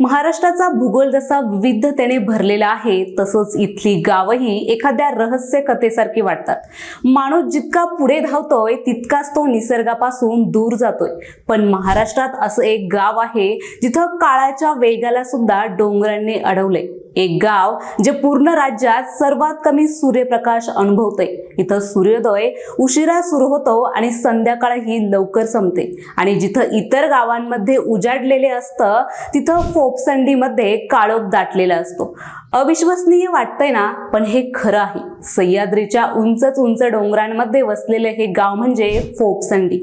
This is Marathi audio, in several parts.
महाराष्ट्राचा भूगोल जसा विविधतेने भरलेला आहे तसंच इथली गावही एखाद्या रहस्य कथेसारखी वाटतात. माणूस जितका पुढे धावतोय तितकाच तो निसर्गापासून दूर जातोय. पण महाराष्ट्रात असं एक गाव आहे जिथं काळाच्या वेगाला सुद्धा डोंगरांनी अडवलंय. एक गाव जे पूर्ण राज्यात सर्वात कमी सूर्यप्रकाश अनुभवते इथं सूर्योदय उशिरा सुरू होतो आणि संध्याकाळ ही लवकर संपते. आणि जिथं इतर गावांमध्ये उजाडलेले असतं तिथं फोपसंडीमध्ये काळोख दाटलेला असतो. अविश्वसनीय वाटतंय ना पण हे खरं आहे. सह्याद्रीच्या उंचच उंच डोंगरांमध्ये वसलेले हे गाव म्हणजे फोपसंडी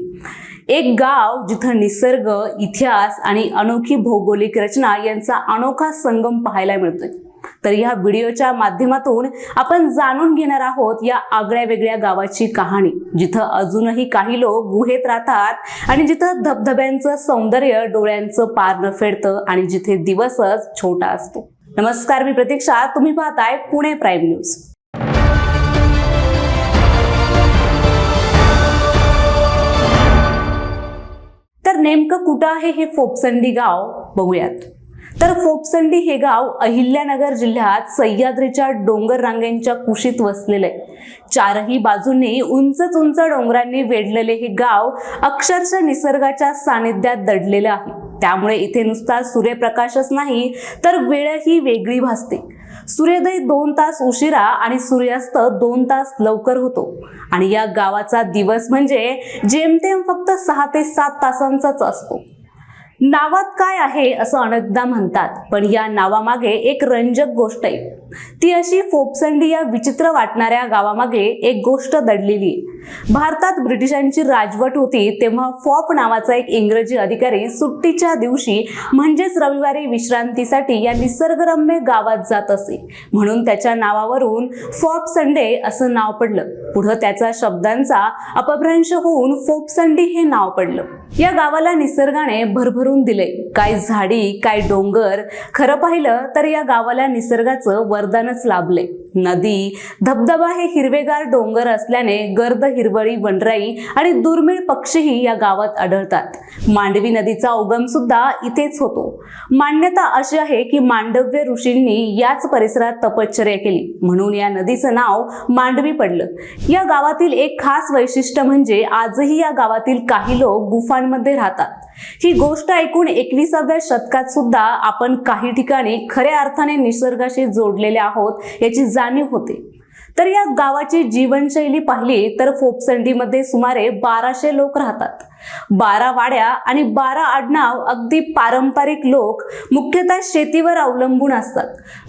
एक गाव जिथं निसर्ग इतिहास आणि अनोखी भौगोलिक रचना यांचा अनोखा संगम पाहायला मिळतोय. तर या व्हिडिओच्या माध्यमातून आपण जाणून घेणार आहोत या आगळ्या वेगळ्या गावाची कहाणी जिथं अजूनही काही लोक गुहेत राहतात आणि जिथं धबधब्यांचं सौंदर्य डोळ्यांचं पार न फेडतं आणि जिथे दिवसच छोटा असतो. नमस्कार मी प्रतीक्षा. तुम्ही पाहताय पुणे प्राईम न्यूज. नेमकं कुठं आहे हे फोपसंडी गाव बघूयात. तर फोपसंडी हे गाव अहिल्यानगर जिल्ह्यात सह्याद्रीच्या डोंगर रांगेंच्या कुशीत वसलेलं आहे. चारही बाजूंनी उंचच उंच डोंगरांनी वेढलेले हे गाव अक्षरशः निसर्गाच्या सानिध्यात दडलेलं आहे. त्यामुळे इथे नुसता सूर्यप्रकाशच नाही तर वेळही वेगळी भासते. सूर्योदय दोन तास उशिरा आणि सूर्यास्त दोन तास लवकर होतो. आणि या गावाचा दिवस म्हणजे जेमतेम फक्त सहा ते सात तासांचाच असतो. नावात काय आहे असं अनेकदा म्हणतात पण या नावामागे एक रंजक गोष्ट आहे. ती अशी फोपसंडी या विचित्र वाटणाऱ्या गावामागे एक गोष्ट दडलेली. भारतात ब्रिटिशांची राजवट होती तेव्हा फॉप नावाचा एक इंग्रजी अधिकारी सुट्टीच्या दिवशी म्हणजेच रविवारी विश्रांतीसाठी या निसर्गरम्य गावात जात असे. म्हणून त्याच्या नावावरून फॉप संडे असं नाव पडलं. पुढं त्याचा शब्दांचा अपभ्रंश होऊन फोपसंडी हे नाव पडलं. या गावाला निसर्गाने भरभरून दिले. काय झाडी काय डोंगर खरं पाहिलं तर या गावाला निसर्गाचं वरदानच लाभले नदी. धबधबा हे हिरवेगार डोंगर असल्याने गर्द हिरवळी वनराई आणि दुर्मिळ पक्षीही या गावात आढळतात. मांडवी नदीचा उगम सुद्धा इथेच होतो. मान्यता अशी आहे की मांडव्य ऋषींनी याच परिसरात तपश्चर्या केली. म्हणून या नदीचं नाव मांडवी पडलं. या गावातील एक खास वैशिष्ट्य म्हणजे आजही या गावातील काही लोक गुफांमध्ये राहतात. ही गोष्ट ऐकून एकविसाव्या शतकात सुद्धा आपण काही ठिकाणी खऱ्या अर्थाने निसर्गाशी जोडलेले आहोत याची जाणीव होते. तर या गावाची जीवनशैली पाहिली तर फोपसंडीमध्ये सुमारे बाराशे लोक राहतात. बारा वाड्या आणि बारा आडनाव अगदी पारंपरिक लोक मुख्यतः शेतीवर अवलंबून असतात.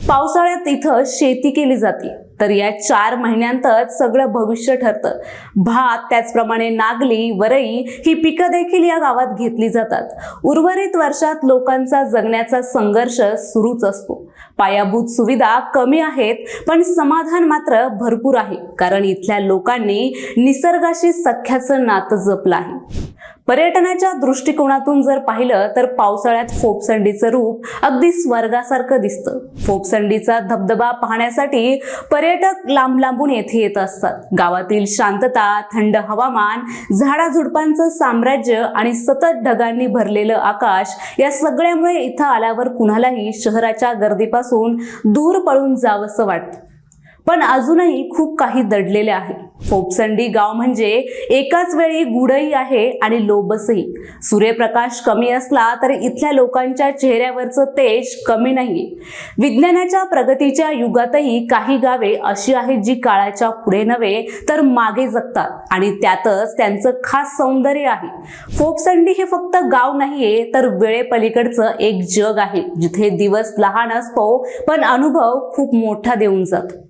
पावसाळ्यात इथं शेती केली जाते. तर या चार महिन्यांतच सगळं भविष्य ठरतं. भात त्याचप्रमाणे नागली वरई ही पिकं देखील या गावात घेतली जातात. उर्वरित वर्षात लोकांचा जगण्याचा संघर्ष सुरूच असतो. पायाभूत सुविधा कमी आहेत पण समाधान मात्र भरपूर आहे. कारण इथल्या लोकांनी निसर्गाशी सख्याचं नातं जपलं आहे. पर्यटनाच्या दृष्टिकोनातून जर पाहिलं तर पावसाळ्यात फोपसंडीचं रूप अगदी स्वर्गासारखं दिसतं. फोपसंडीचा धबधबा पाहण्यासाठी पर्यटक लांब लांबून येथे येत असतात. गावातील शांतता थंड हवामान झाडाझुडपांचं साम्राज्य आणि सतत ढगांनी भरलेलं आकाश या सगळ्यामुळे इथं आल्यावर कुणालाही शहराच्या गर्दीपासून दूर पळून जावंसं वाटतं. पण अजूनही खूप काही दडलेले आहे. फोपसंडी गाव म्हणजे एकाच वेळी गुडही आहे आणि लोबसही. सूर्यप्रकाश कमी असला तरी इथल्या लोकांच्या चेहऱ्यावरचं तेज कमी नाहीये विज्ञानाच्या प्रगतीच्या युगातही काही गावे अशी आहेत जी काळाच्या पुढे नव्हे तर मागे जगतात आणि त्यातच त्यांचं खास सौंदर्य आहे. फोपसंडी हे फक्त गाव नाहीये तर वेळेपलीकडचं एक जग आहे जिथे दिवस लहान असतो पण अनुभव खूप मोठा देऊन जातो.